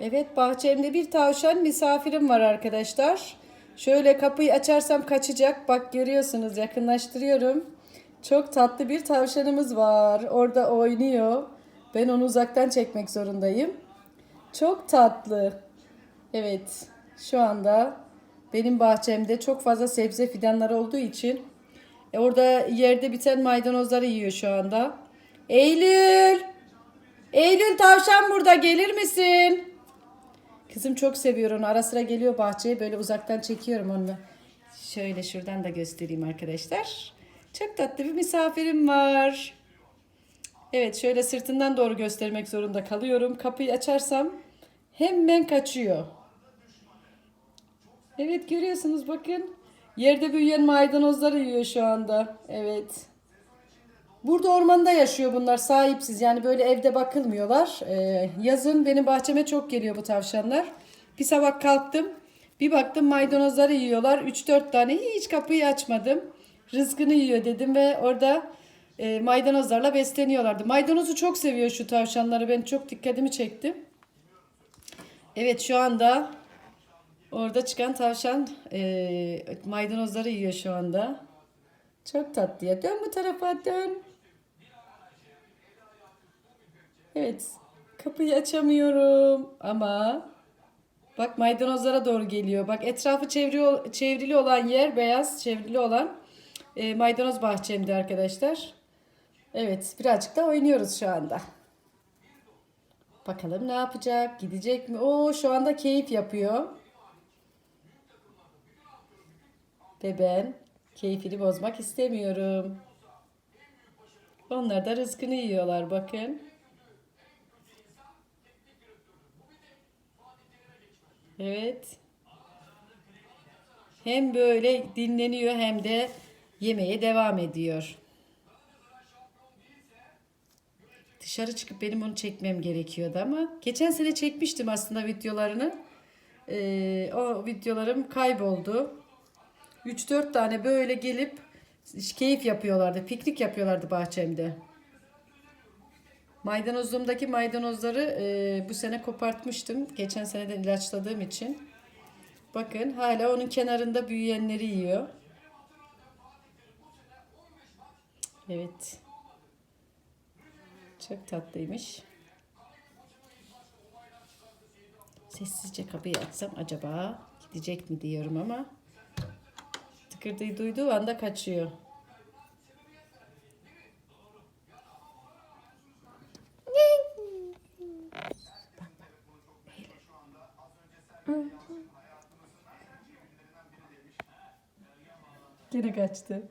Evet bahçemde bir tavşan misafirim var arkadaşlar. Şöyle kapıyı açarsam kaçacak. Bak görüyorsunuz yakınlaştırıyorum. Çok tatlı bir tavşanımız var. Orada oynuyor. Ben onu uzaktan çekmek zorundayım. Çok tatlı. Evet şu anda benim bahçemde çok fazla sebze fidanları olduğu için e, orada yerde biten maydanozları yiyor şu anda. Eylül! Eylül tavşan burada gelir misin? Kızım çok seviyor onu. Ara sıra geliyor bahçeye. Böyle uzaktan çekiyorum onu. Şöyle şuradan da göstereyim arkadaşlar. Çok tatlı bir misafirim var. Evet şöyle sırtından doğru göstermek zorunda kalıyorum. Kapıyı açarsam hemen kaçıyor. Evet görüyorsunuz bakın. Yerde büyüyen maydanozları yiyor şu anda. Evet. Burada ormanda yaşıyor bunlar sahipsiz yani böyle evde bakılmıyorlar. Ee, yazın benim bahçeme çok geliyor bu tavşanlar. Bir sabah kalktım bir baktım maydanozları yiyorlar 3-4 tane hiç kapıyı açmadım. Rızkını yiyor dedim ve orada e, maydanozlarla besleniyorlardı. Maydanozu çok seviyor şu tavşanları ben çok dikkatimi çektim. Evet şu anda orada çıkan tavşan e, maydanozları yiyor şu anda. Çok tatlı ya. Dön bu tarafa dön. Evet. Kapıyı açamıyorum ama bak maydanozlara doğru geliyor. Bak etrafı çevri, çevrili olan yer beyaz çevrili olan e, maydanoz bahçemde arkadaşlar. Evet birazcık da oynuyoruz şu anda. Bakalım ne yapacak? Gidecek mi? Oo şu anda keyif yapıyor. Ve ben keyfini bozmak istemiyorum. Onlar da rızkını yiyorlar bakın. Evet. Hem böyle dinleniyor hem de yemeye devam ediyor. Dışarı çıkıp benim onu çekmem gerekiyordu ama geçen sene çekmiştim aslında videolarını. Ee, o videolarım kayboldu. 3-4 tane böyle gelip keyif yapıyorlardı. Piknik yapıyorlardı bahçemde. Maydanozluğumdaki maydanozları e, bu sene kopartmıştım. Geçen seneden ilaçladığım için. Bakın hala onun kenarında büyüyenleri yiyor. Evet. Çok tatlıymış. Sessizce kapıyı açsam acaba gidecek mi diyorum ama tıkırdığı duyduğu anda kaçıyor. Gene kaçtı.